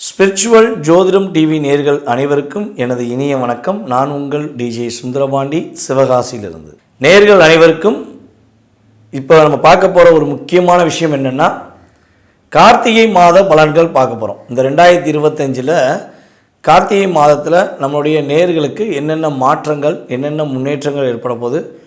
Spiritual ஜோதிடம் TV நேர்கள் அனைவருக்கும் எனது இனிய வணக்கம். நான் உங்கள் டிஜே சுந்தரபாண்டி சிவகாசியிலிருந்து. நேர்கள் அனைவருக்கும் இப்போ நம்ம பார்க்க போகிற ஒரு முக்கியமான விஷயம் என்னென்னா கார்த்திகை மாத பலன்கள் பார்க்க போகிறோம் இந்த ரெண்டாயிரத்தி இருபத்தஞ்சில் கார்த்திகை மாதத்தில் நம்மளுடைய நேர்களுக்கு என்னென்ன மாற்றங்கள் என்னென்ன முன்னேற்றங்கள் ஏற்பட போகுது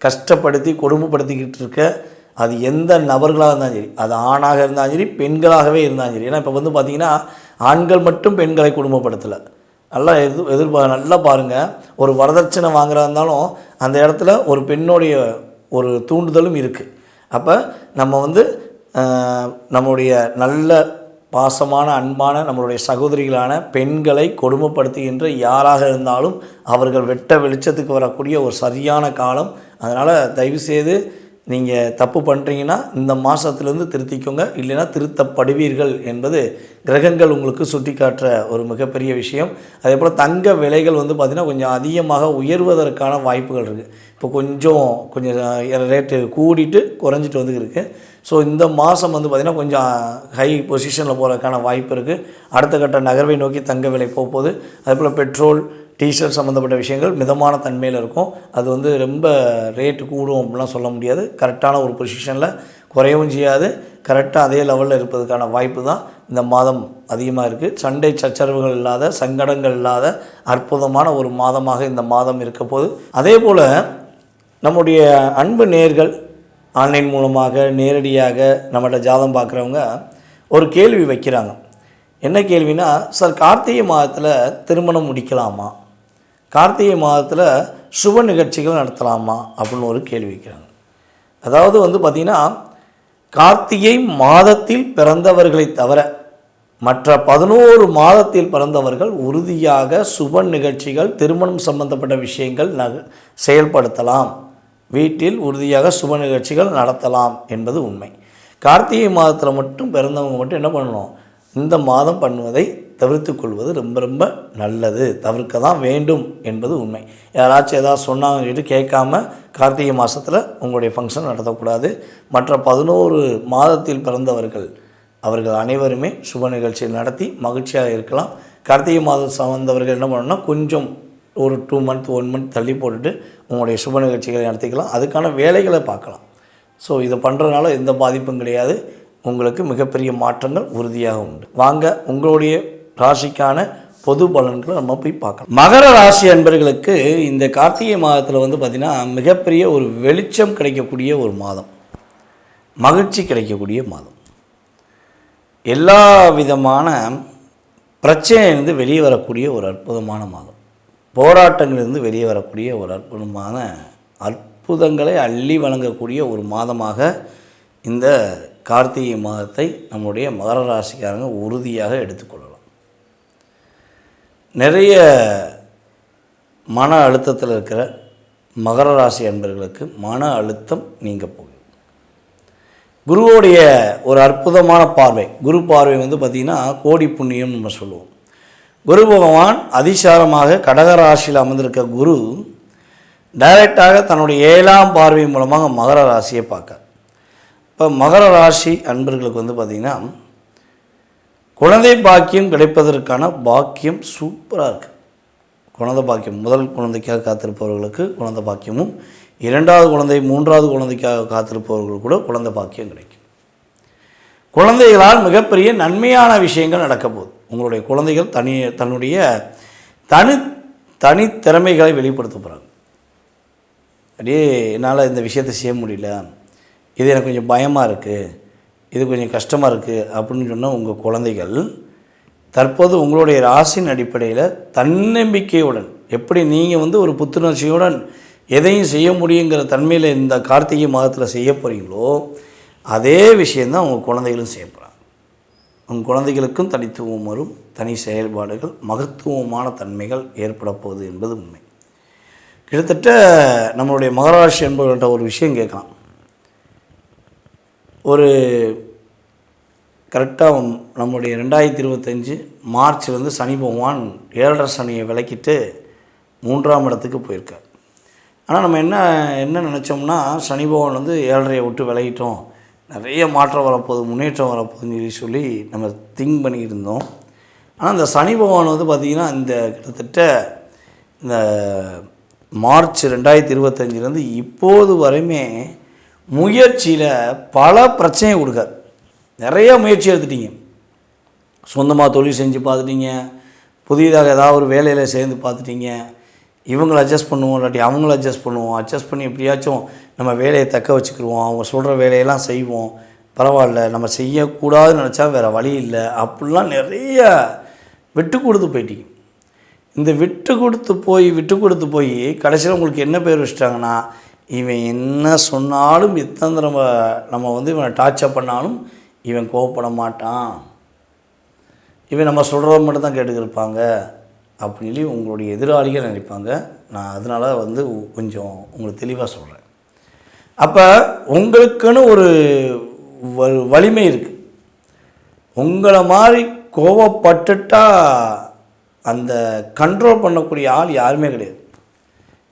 கஷ்டப்படுத்தி கொடுமைப்படுத்திக்கிட்டு இருக்க அது எந்த நபர்களாக இருந்தாலும் சரி அது ஆணாக இருந்தாலும் சரி பெண்களாகவே இருந்தாலும் சரி. ஏன்னா இப்போ வந்து பார்த்திங்கன்னா ஆண்கள் மட்டும் பெண்களை கொடுமைப்படுத்தலை நல்லா எது எதிர்பார்க்க நல்லா பாருங்கள் ஒரு வரதட்சணை வாங்குறதா இருந்தாலும் அந்த இடத்துல ஒரு பெண்ணுடைய ஒரு தூண்டுதலும் இருக்குது அப்போ நம்ம வந்து நம்முடைய நல்ல பாசமான அன்பான நம்மளுடைய சகோதரிகளான பெண்களை கொடுமைப்படுத்துகின்ற யாராக இருந்தாலும் அவர்கள் வெட்ட வெளிச்சத்துக்கு வரக்கூடிய ஒரு சரியான காலம் அதனால் தயவுசெய்து நீங்கள் தப்பு பண்ணுறீங்கன்னா இந்த மாதத்துலேருந்து திருத்திக்கோங்க. இல்லைன்னா திருத்தப்படுவீர்கள் என்பது கிரகங்கள் உங்களுக்கு சுட்டிக்காட்டுற ஒரு மிகப்பெரிய விஷயம். அதே போல் தங்க விலைகள் வந்து பார்த்திங்கன்னா கொஞ்சம் அதிகமாக உயர்வதற்கான வாய்ப்புகள் இருக்குது இப்போ கொஞ்சம் கொஞ்சம் ரேட்டு கூடிட்டு குறைஞ்சிட்டு வந்து இருக்குது ஸோ இந்த மாதம் வந்து பார்த்திங்கன்னா கொஞ்சம் ஹை பொசிஷனில் போகிறதுக்கான வாய்ப்பு இருக்குது அடுத்த கட்ட நகர்வை நோக்கி தங்க விலை போக போகுது அதே போல் பெட்ரோல் டீஷர்ட் சம்மந்தப்பட்ட விஷயங்கள் மிதமான தன்மையில் இருக்கும். அது வந்து ரொம்ப ரேட்டு கூடும் அப்படிலாம் சொல்ல முடியாது. கரெக்டான ஒரு பொசிஷனில் குறையவும் செய்யாது. கரெக்டாக அதே லெவலில் இருப்பதுக்கான வாய்ப்பு தான் இந்த மாதம் அதிகமாக இருக்குது சண்டை சச்சரவுகள் இல்லாத சங்கடங்கள் இல்லாத அற்புதமான ஒரு மாதமாக இந்த மாதம் இருக்க போது அதே போல் நம்முடைய அன்பு நேர்கள் ஆன்லைன் மூலமாக நேரடியாக நம்மகிட்ட ஜாதம் பார்க்குறவங்க ஒரு கேள்வி வைக்கிறாங்க. என்ன கேள்வினா சார் கார்த்திகை மாதத்தில் திருமணம் முடிக்கலாமா? கார்த்திகை மாதத்தில் சுப நிகழ்ச்சிகள் நடத்தலாமா அப்படின்னு ஒரு கேள்வி வைக்கிறாங்க. அதாவது வந்து பார்த்திங்கன்னா கார்த்திகை மாதத்தில் பிறந்தவர்களை தவிர மற்ற பதினோரு மாதத்தில் பிறந்தவர்கள் உறுதியாக சுப நிகழ்ச்சிகள் திருமணம் சம்பந்தப்பட்ட விஷயங்கள் நக செயல்படுத்தலாம். வீட்டில் உறுதியாக சுப நிகழ்ச்சிகள் நடத்தலாம் என்பது உண்மை. கார்த்திகை மாதத்தில் மட்டும் பிறந்தவங்க மட்டும் என்ன பண்ணணும்? இந்த மாதம் பண்ணுவதை தவிர்த்து கொள்வது ரொம்ப ரொம்ப நல்லது. தவிர்க்க தான் வேண்டும் என்பது உண்மை. யாராச்சும் ஏதாவது சொன்னாங்கன்னு சொல்லிட்டு கேட்காம கார்த்திகை மாதத்தில் உங்களுடைய ஃபங்க்ஷன் நடத்தக்கூடாது. மற்ற பதினோரு மாதத்தில் பிறந்தவர்கள் அவர்கள் அனைவருமே சுப நிகழ்ச்சியை நடத்தி மகிழ்ச்சியாக இருக்கலாம். கார்த்திகை மாதம் சார்ந்தவர்கள் என்ன பண்ணணும்னா கொஞ்சம் ஒரு டூ மந்த் ஒன் மந்த் தள்ளி போட்டுட்டு உங்களுடைய சுப நிகழ்ச்சிகளை நடத்திக்கலாம். அதுக்கான வேலைகளை பார்க்கலாம். ஸோ இதை பண்ணுறதுனால எந்த பாதிப்பும் கிடையாது. உங்களுக்கு மிகப்பெரிய மாற்றங்கள் உறுதியாக உண்டு. வாங்க உங்களுடைய ராசிக்கான பொது பலன்களை நம்ம போய் பார்க்கலாம். மகர ராசி அன்பர்களுக்கு இந்த கார்த்திகை மாதத்தில் வந்து பார்த்திங்கன்னா மிகப்பெரிய ஒரு வெளிச்சம் கிடைக்கக்கூடிய ஒரு மாதம். மகிழ்ச்சி கிடைக்கக்கூடிய மாதம். எல்லா விதமான பிரச்சனையிலிருந்து வெளியே வரக்கூடிய ஒரு அற்புதமான மாதம். போராட்டங்களிலிருந்து வெளியே வரக்கூடிய ஒரு அற்புதமான அற்புதங்களை அள்ளி வழங்கக்கூடிய ஒரு மாதமாக இந்த கார்த்திகை மாதத்தை நம்முடைய மகர ராசிக்காரங்க உறுதியாக எடுத்துக்கொள்ளணும் நிறைய மன அழுத்தத்தில் இருக்கிற மகர ராசி அன்பர்களுக்கு மன அழுத்தம் நீங்க போகும். குருவோடைய ஒரு அற்புதமான பார்வை குரு பார்வை வந்து பார்த்திங்கன்னா கோடி புண்ணியம் நம்ம சொல்லுவோம். குரு பகவான் அதிசாரமாக கடகராசியில் அமர்ந்திருக்க குரு டைரெக்டாக தன்னுடைய ஏழாம் பார்வை மூலமாக மகர ராசியை பார்க்க இப்போ மகர ராசி அன்பர்களுக்கு வந்து பார்த்திங்கன்னா குழந்தை பாக்கியம் கிடைப்பதற்கான பாக்கியம் சூப்பராக இருக்குது குழந்தை பாக்கியம் முதல் குழந்தைக்காக காத்திருப்பவர்களுக்கு குழந்தை பாக்கியமும் இரண்டாவது குழந்தை மூன்றாவது குழந்தைக்காக காத்திருப்பவர்களுக்கு கூட குழந்தை பாக்கியம் கிடைக்கும். குழந்தைகளால் மிகப்பெரிய நன்மையான விஷயங்கள் நடக்க போகுது. உங்களுடைய குழந்தைகள் தனி தன்னுடைய தனி தனித்திறமைகளை வெளிப்படுத்த போகிறாங்க அப்படியே என்னால் இந்த விஷயத்தை செய்ய முடியல. இது எனக்கு கொஞ்சம் பயமாக இருக்குது இது கொஞ்சம் கஷ்டமாக இருக்குது அப்படின்னு சொன்னால் உங்கள் குழந்தைகள் தற்போது உங்களுடைய ராசின் அடிப்படையில் தன்னம்பிக்கையுடன் எப்படி நீங்கள் வந்து ஒரு புத்துணர்ச்சியுடன் எதையும் செய்ய முடியுங்கிற தன்மையில் இந்த கார்த்திகை மாதத்தில் செய்ய போகிறீங்களோ அதே விஷயந்தான் உங்கள் குழந்தைகளும் செய்ய போகிறாங்க உங்கள் குழந்தைகளுக்கும் தனித்துவம் வரும் தனி செயல்பாடுகள் மகத்துவமான தன்மைகள் ஏற்பட போகுது என்பது உண்மை. கிட்டத்தட்ட நம்மளுடைய மகராட்சி என்பவர்கிட்ட ஒரு விஷயம் கேட்கலாம். ஒரு கரெக்டாக நம்முடைய ரெண்டாயிரத்தி இருபத்தஞ்சி மார்ச்லேருந்து சனி பகவான் ஏழரை சனியை விளக்கிட்டு மூன்றாம் இடத்துக்கு போயிருக்கார். ஆனால் நம்ம என்ன என்ன நினச்சோம்னா சனி பகவான் வந்து ஏழரையை விட்டு விலகிட்டோம். நிறைய மாற்றம் வரப்போகுது முன்னேற்றம் வரப்போகுதுன்னு சொல்லி சொல்லி நம்ம திங்க் பண்ணிக்கிட்டு இருந்தோம் ஆனால் இந்த சனி பகவான் வந்து பார்த்திங்கன்னா இந்த கிட்டத்தட்ட இந்த மார்ச் ரெண்டாயிரத்தி இருபத்தஞ்சிலேருந்து இப்போது வரையுமே முயற்சியில் பல பிரச்சனையை கொடுக்காரு நிறைய முயற்சி எடுத்துட்டீங்க. சொந்தமாக தொழில் செஞ்சு பார்த்துட்டீங்க. புதியதாக ஏதாவது ஒரு வேலையில் சேர்ந்து பார்த்துட்டீங்க. இவங்களை அட்ஜஸ்ட் பண்ணுவோம் இல்லாட்டி அவங்கள அட்ஜஸ்ட் பண்ணுவோம். அட்ஜஸ்ட் பண்ணி எப்படியாச்சும் நம்ம வேலையை தக்க வச்சுக்கிடுவோம் அவங்க சொல்கிற வேலையெல்லாம் செய்வோம். பரவாயில்ல நம்ம செய்யக்கூடாதுன்னு நினச்சா வேறு வழி இல்லை. அப்படிலாம் நிறைய விட்டு கொடுத்து போயிட்டீங்க. இந்த விட்டு கொடுத்து போய் விட்டு கொடுத்து போய் கடைசியில் உங்களுக்கு என்ன பேர் வச்சிட்டாங்கன்னா இவன் என்ன சொன்னாலும் எத்தனை நம்ம நம்ம வந்து இவனை டார்ச்சர் பண்ணாலும் இவன் கோவப்பட மாட்டான். இவன் நம்ம சொல்கிறத மட்டும் தான் கேட்டுக்கிருப்பாங்க அப்படின்னு சொல்லி உங்களுடைய எதிராளிகள் நினைப்பாங்க. நான் அதனால் வந்து கொஞ்சம் உங்களுக்கு தெளிவாக சொல்கிறேன் அப்போ உங்களுக்குன்னு ஒரு வ- வலிமை இருக்குது உங்களை மாதிரி கோவப்பட்டுட்டா அந்த கண்ட்ரோல் பண்ணக்கூடிய ஆள் யாருமே கிடையாது.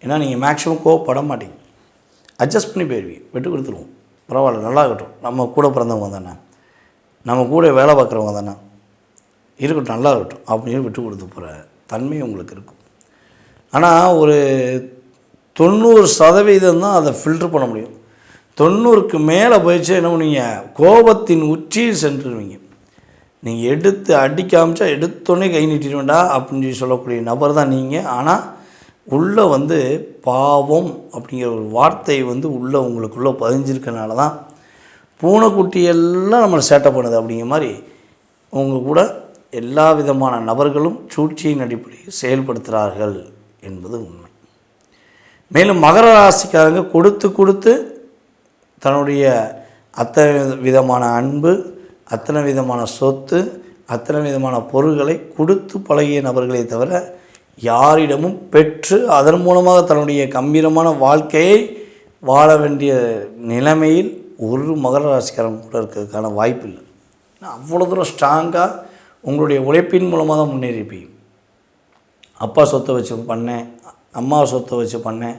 ஏன்னா நீங்கள் மேக்ஸிமம் கோவப்பட மாட்டீங்க. அட்ஜஸ்ட் பண்ணி போயிடுவீங்க விட்டு கொடுத்துருவோம். பரவாயில்ல நல்லா இருக்கட்டும் நம்ம கூட பிறந்தவங்க தானே. நம்ம கூட வேலை பார்க்குறவங்க தானே. இருக்கட்டும் நல்லா இருக்கட்டும் அப்படின்னு விட்டு கொடுத்து போகிற தன்மை உங்களுக்கு இருக்கும். ஆனால் ஒரு தொண்ணூறு சதவீதம் தான் அதை ஃபில்டர் பண்ண முடியும். தொண்ணூறுக்கு மேலே போயிடுச்சு என்ன பண்ணுவீங்க? கோபத்தின் உச்சியில் சென்றுருவீங்க. நீங்கள் எடுத்து அடிக்க ஆரம்பிச்சா எடுத்தோடனே கை நீட்டிடுவேண்டா அப்படின்னு சொல்லி சொல்லக்கூடிய நபர் தான் நீங்கள் ஆனால் உள்ளே வந்து பாவம் அப்படிங்கிற ஒரு வார்த்தை வந்து உள்ளே உங்களுக்குள்ளே பதிஞ்சிருக்கனால தான் பூனைக்குட்டியெல்லாம் நம்மளை சேட்டை பண்ணுது அப்படிங்கிற மாதிரி உங்கள் கூட எல்லா விதமான நபர்களும் சூழ்ச்சியின் அடிப்படையில் செயல்படுத்துகிறார்கள் என்பது உண்மை. மேலும் மகர ராசிக்காரங்க கொடுத்து கொடுத்து தன்னுடைய அத்தனை விதமான அன்பு அத்தனை விதமான சொத்து அத்தனை விதமான பொருள்களை கொடுத்து பழகிய நபர்களை தவிர யாரிடமும் பெற்று அதன் மூலமாக தன்னுடைய கம்பீரமான வாழ்க்கையை வாழ வேண்டிய நிலைமையில் ஒரு மகர ராசிக்காரன் கூட இருக்கிறதுக்கான வாய்ப்பு இல்லை அவ்வளோ தூரம் ஸ்ட்ராங்காக உங்களுடைய உழைப்பின் மூலமாக தான் முன்னேறிப்பீங்க அப்பா சொத்தை வச்சு பண்ணேன் அம்மா சொத்தை வச்சு பண்ணேன்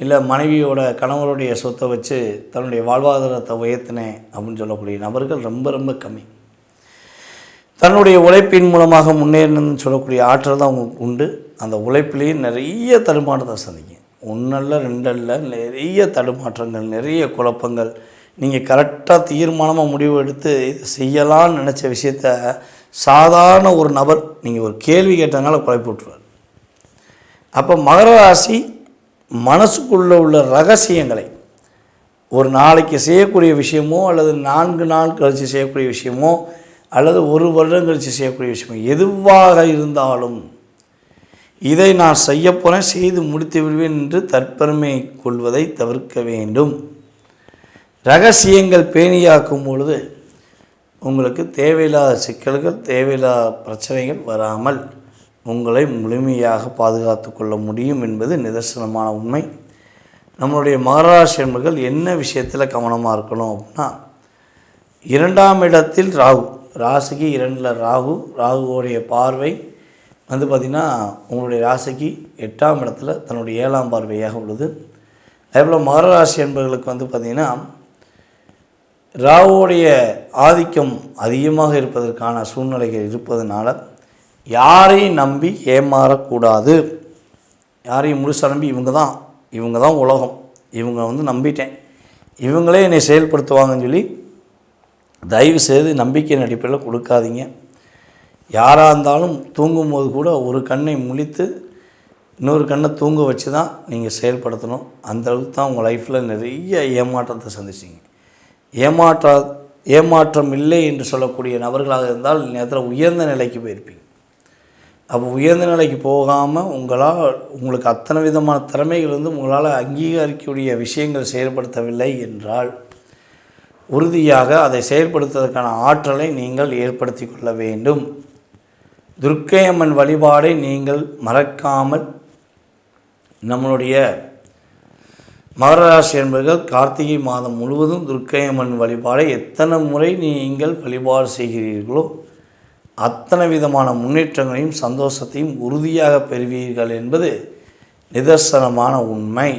இல்லை மனைவியோட கணவருடைய சொத்தை வச்சு தன்னுடைய வாழ்வாதாரத்தை உயர்த்தினேன் அப்படின்னு சொல்லக்கூடிய நபர்கள் ரொம்ப ரொம்ப கம்மி. தன்னுடைய உழைப்பின் மூலமாக முன்னேறணும்னு சொல்லக்கூடிய ஆற்றல் தான் உங்களுக்கு உண்டு. அந்த உழைப்பிலேயே நிறைய தடுமாற்றத்தை சந்திக்கும் ஒன்றல்ல ரெண்டல்ல நிறைய தடுமாற்றங்கள் நிறைய குழப்பங்கள். நீங்கள் கரெக்டாக தீர்மானமாக முடிவு எடுத்து இதை செய்யலாம்னு நினச்ச விஷயத்த சாதாரண ஒரு நபர் நீங்கள் ஒரு கேள்வி கேட்டதுனால குழப்பி விட்ருவார் அப்போ மகர ராசி மனசுக்குள்ளே உள்ள ரகசியங்களை ஒரு நாளைக்கு செய்யக்கூடிய விஷயமோ அல்லது நான்கு நாள் கழித்து செய்யக்கூடிய விஷயமோ அல்லது ஒரு வருடம் கழித்து செய்யக்கூடிய விஷயமோ எதுவாக இருந்தாலும் இதை நான் செய்ய போகிறேன் செய்து முடித்து விடுவேன் என்று தற்பெருமை கொள்வதை தவிர்க்க வேண்டும். ரகசியங்கள் பேணியாக்கும் பொழுது உங்களுக்கு தேவையில்லாத சிக்கல்கள் தேவையில்லாத பிரச்சனைகள் வராமல் உங்களை முழுமையாக பாதுகாத்து கொள்ள முடியும் என்பது நிதர்சனமான உண்மை. நம்மளுடைய மகராசி என்பர்கள் என்ன விஷயத்தில் கவனமாக இருக்கணும் அப்படின்னா இரண்டாம் இடத்தில் ராகு. ராசிக்கு இரண்டில் ராகு. ராகுவோடைய பார்வை வந்து பார்த்திங்கன்னா உங்களுடைய ராசிக்கு எட்டாம் இடத்துல தன்னுடைய ஏழாம் பார்வையாக உள்ளது. அதேபோல் மகர ராசி என்பவர்களுக்கு வந்து பார்த்திங்கன்னா ராவுடைய ஆதிக்கம் அதிகமாக இருப்பதற்கான சூழ்நிலைகள் இருப்பதனால யாரையும் நம்பி ஏமாறக்கூடாது. யாரையும் முழுசாக நம்பி இவங்க தான் இவங்க தான் உலகம். இவங்க வந்து நம்பிட்டேன். இவங்களே என்னை செயல்படுத்துவாங்கன்னு சொல்லி தயவு செய்து நம்பிக்கையின் அடிப்படையில் கொடுக்காதீங்க. யாராக இருந்தாலும் தூங்கும்போது கூட ஒரு கண்ணை முழித்து இன்னொரு கண்ணை தூங்க வச்சு தான் நீங்கள் செயல்படுத்தணும். அந்த அளவுக்கு தான் உங்கள் லைஃப்பில் நிறைய ஏமாற்றத்தை சந்திச்சிங்க. ஏமாற்ற ஏமாற்றம் இல்லை என்று சொல்லக்கூடிய நபர்களாக இருந்தால் நேரத்தில் உயர்ந்த நிலைக்கு போயிருப்பீங்க. அப்போ உயர்ந்த நிலைக்கு போகாமல் உங்களால் உங்களுக்கு அத்தனை விதமான திறமைகள் வந்து உங்களால் அங்கீகரிக்கக்கூடிய விஷயங்கள் செயல்படுத்தவில்லை என்றால் உறுதியாக அதை செயல்படுத்துவதற்கான ஆற்றலை நீங்கள் ஏற்படுத்தி கொள்ள வேண்டும். துர்க்கை அம்மன் வழிபாடை நீங்கள் மறக்காமல் நம்மளுடைய மகர ராசி என்பவர்கள் கார்த்திகை மாதம் முழுவதும் துர்க்கை அம்மன் வழிபாடை எத்தனை முறை நீங்கள் வழிபாடு செய்கிறீர்களோ அத்தனை விதமான முன்னேற்றங்களையும் சந்தோஷத்தையும் உறுதியாக பெறுவீர்கள் என்பது நிதர்சனமான உண்மை.